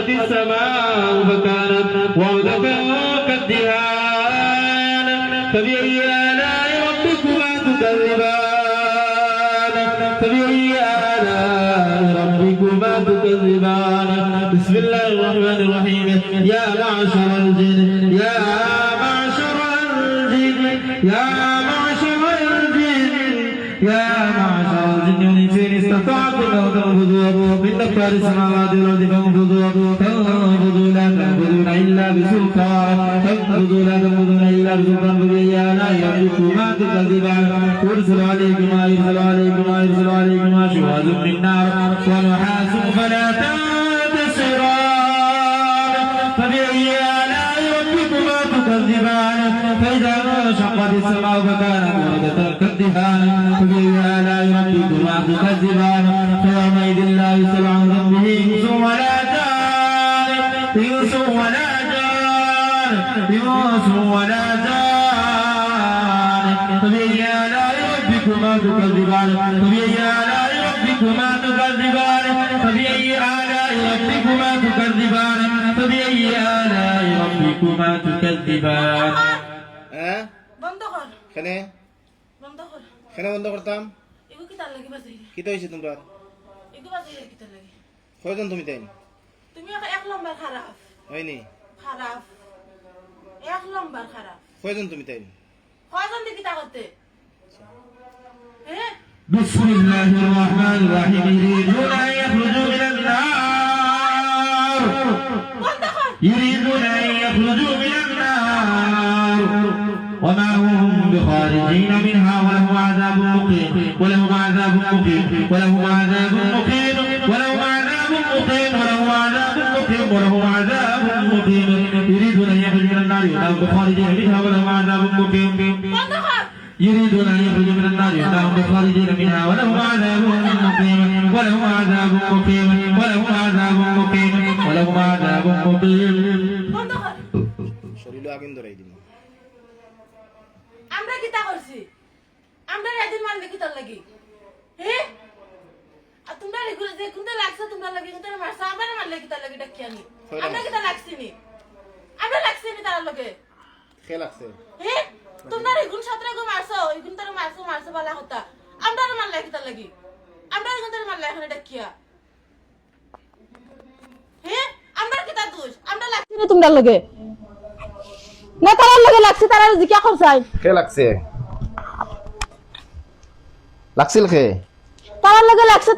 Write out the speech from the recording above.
وانشقت السماء فكانت وردة كالدهان فبأي آلاء ربكما تكذبان؟ فبأي آلاء ربكما تكذبان؟ بسم الله الرحمن الرحيم. يا معشر الجن يا معشر الجن يا معشر الجن والإنس إن استطعتم أن تنفذوا من أقطار السماوات والأرض فانفذوا تنفذوا لا تنفذون إلا بسلطان تنفذوا لا تنفذون إلا بسلطان فبأي آلاء ربكما تكذبان يرسل عليكما يرسل عليكما يرسل عليكما شواذ من نار ونحاس فلا تنتصران السماء فكانت وردة كالدهان فبأي آلاء ربكما تكذبان فيومئذ لا يسأل عن ذنبه إنس ولا جان إنس ولا جان إنس ولا جان فبأي آلاء ربكما تكذبان فبأي آلاء ربكما تكذبان فبأي آلاء ربكما تكذبان فبأي آلاء ربكما تكذبان হ্যাঁ বন্ধ কর এখানে বন্ধ কর এখানে বন্ধ করতাম এগো কি তার লাগি বাজাই কি তো হয়েছে তোমরা এগো বাজাই কি তার লাগি কয়জন তুমি তাই তুমি এক এক নম্বর খারাপ হয়নি খারাপ এক নম্বর খারাপ কয়জন তুমি তাই কয়জন দিকে তা করতে হ্যাঁ بسم الله الرحمن الرحيم يريدون أن يخرجوا من النار বন্ধ কর يريدون ولهم عذاب مقيم ولهم عذاب مقيم ولهم عذاب مقيم ولهم عذاب مقيم ولهم عذاب مقيم يريدون أن يخرجوا من النار وما هم بخارجين منها ولهم عذاب مقيم বন্ধ কর يريدون أن يخرجوا من النار وما هم بخارجين منها ولهم عذاب مقيم ولهم عذاب مقيم ولهم عذاب مقيم ولهم عذاب مقيم বন্ধ কর শরীর আগুন ধরাই দিল আমরা কি তা করছি মারলে তার লাগি। হ্যাঁ আর তোমরা রেগুলার যে কোনটা লাগছে তোমরা লাগি কোনটা মারছে আমরা মারলে কি তার লাগি ডাকি আনি আমরা কি তা লাগছি নি? আমরা লাগছি নি তার লগে। খে লাগছে? হ্যাঁ তোমরা এগুন সাতরা গো মারছো এগুন তার মারছো মারছো বলা হতা। আমরা মারলে কি তার লাগি? আমরা এগুন তার মারলে এখানে ডাকিয়া? হ্যাঁ আমরা কি তার দোষ? আমরা লাগছি নি তোমরা লগে। না তার লগে লাগছে তারা জিজ্ঞাসা করছাই খে লাগছে? লাগছিল খে তার লগে লাগছে